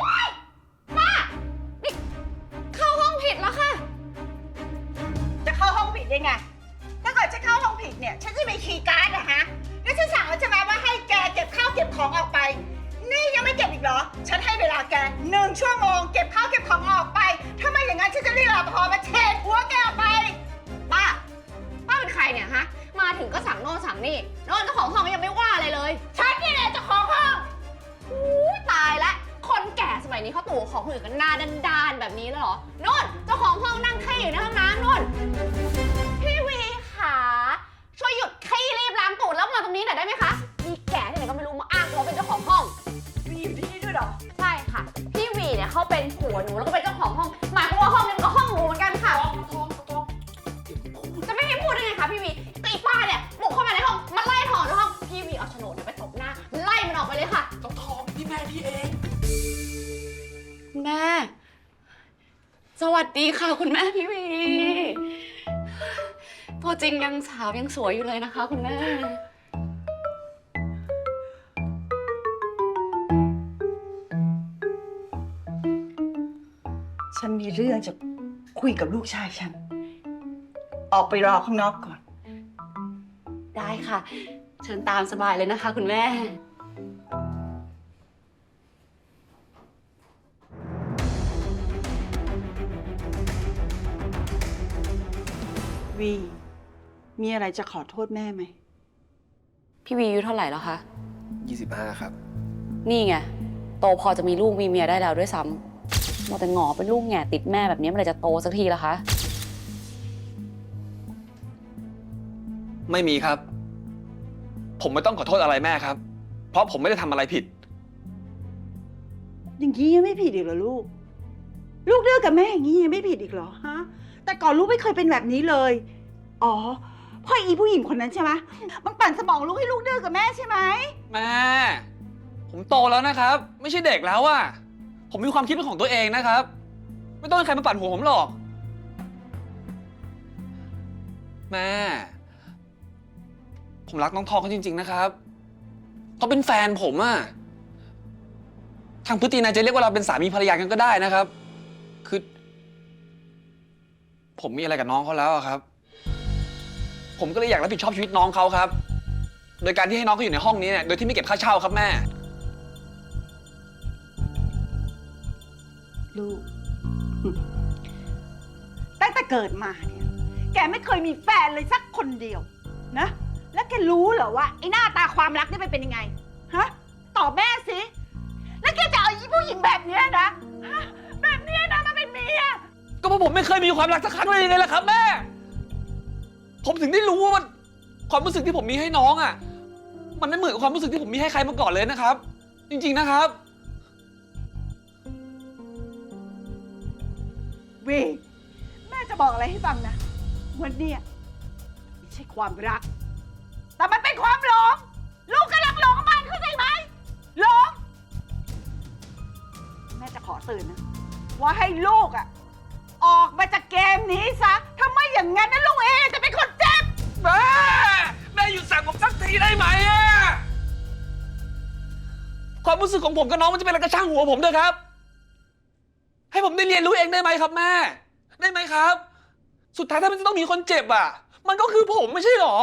ว้ายป้านี่เข้าห้องผิดแล้วค่ะ จะเข้าห้องผิดได้ไง ถ้าเกิดจะเข้าห้องผิดเนี่ย ฉันจะมีคีย์การ์ดนะฮะ แล้วฉันสั่งแล้วใช่ไหมว่าให้แกเก็บข้าวเก็บของออกไป นี่ยังไม่เก็บอีกเหรอ ฉันให้เวลาแกหนึ่งชั่วโมงเก็บข้าวเก็บของออกไป ถ้าไม่อย่างนั้นฉันจะเรียกรปภมาเช็ดหัวแกออกไป ป้า ป้าเป็นใครเนี่ยฮะ มาถึงก็สั่งโน่นสั่งนี่โน่นเจ้าของห้องยัง ขาตู่ของคนอื่นกันหน้าด้านๆแบบนี้เลยเหรอโน่นเจ้าของห้องนั่งขี้อยู่ในห้องน้ำโน่น พี่วีขาช่วยหยุดขี้รีบล้างตูดแล้วมาตรงนี้หน่อยได้ไหมคะมีแก่ที่ไหนก็ไม่รู้มาอ้างตัวเป็นเจ้าของห้อง มีอยู่ที่นี่ด้วยเหรอ ใช่ค่ะ พี่วีเนี่ยเขาเป็นผัวหนูแล้วก็เป็นเจ้าของห้องหมายความว่า วัสดีค่ะคุณแม่พี่วีตัวจริงยังสาวยังสวยอยู่เลยนะคะ คุณแม่ ฉันมีเรื่องจะคุยกับลูกชายฉัน ออกไปรอข้างนอกก่อน ได้ค่ะ เชิญตามสบายเลยนะคะ คุณแม่ วีมีอะไรจะขอโทษแม่ไหม พี่วีอายุเท่าไหร่แล้วคะ 25 ครับ นี่ไง โตพอจะมีลูกมีเมียได้แล้วด้วยซ้ำมัวแต่หงอเป็นลูกแง่ติดแม่แบบนี้เมื่อไหรจะโตสักทีละคะ ไม่มีครับ ผมไม่ต้องขอโทษอะไรแม่ครับ เพราะผมไม่ได้ทำอะไรผิด อย่างนี้ยังไม่ผิดอีกเหรอลูก ลูกเลิกกับแม่อย่างนี้ยังไม่ผิดอีกเหรอฮะ แต่ก่อนลูกไม่เคยเป็นแบบนี้เลย อ๋อพ่ออีผู้หญิงคนนั้นใช่ไหมมันปั่นสมองลูกให้ลูกดื้อกับแม่ใช่ไหม แม่ ผมโตแล้วนะครับ ไม่ใช่เด็กแล้วอะผมมีความคิดเป็นของตัวเองนะครับ ไม่ต้องให้ใครมาปั่นหัวผมหรอก แม่ ผมรักน้องทองเขาจริง ๆ นะครับเขาเป็นแฟนผมอะทางพฤตินายจะเรียกว่าเราเป็นสามีภรรยากันก็ได้นะครับ ผมมีอะไรกับน้องเขาแล้วอะครับ ผมก็เลยอยากรับผิดชอบชีวิตน้องเขาครับ โดยการที่ให้น้องเขาอยู่ในห้องนี้เนี่ย โดยที่ไม่เก็บค่าเช่าครับแม่ ลูก ตั้งแต่เกิดมาเนี่ย แกไม่เคยมีแฟนเลยสักคนเดียวนะ แล้วแกรู้เหรอว่าไอ้หน้าตาความรักนี่มันเป็นยังไง ผมไม่เคยมีความรักสักครั้งเลยยังไงล่ะครับ แม่ ผมถึงได้รู้ว่ามันความรู้สึกที่ผมมีให้น้องอะ มันไม่เหมือนกับความรู้สึกที่ผมมีให้ใครมาก่อนเลยนะครับ จริง ๆนะครับ เวยแม่จะบอกอะไรให้ฟังนะ วันเนี้ยไม่ใช่ความรัก แต่มันเป็นความหลง ลูกกำลังหลงมันเข้าใจไหมหลง แม่จะขอเตือนนะ ว่าให้ลูกอะ ความรู้สึกของผมกับน้องมันจะเป็นอะไรกระช่างหัวผมเถอะครับ ให้ผมได้เรียนรู้เองได้ไหมครับแม่ ได้ไหมครับ สุดท้ายถ้ามันจะต้องมีคนเจ็บอะ มันก็คือผมไม่ใช่หรอ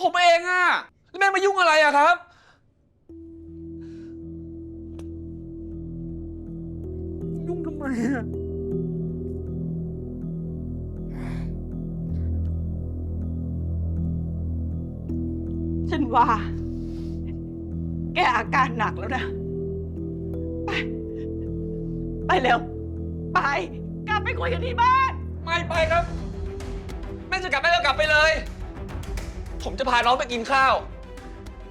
ผมเองอะแล้วแม่มายุ่งอะไรอะครับยุ่งทำไมอะฉันว่าแกอาการหนักแล้วนะ ไป ไปเร็ว ไป กลับไปคุยกันที่บ้าน ไม่ไปครับ แม่จะกลับแม่ก็กลับไปเลย ผมจะพาน้องไปกินข้าว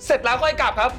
เสร็จแล้วค่อยกลับครับ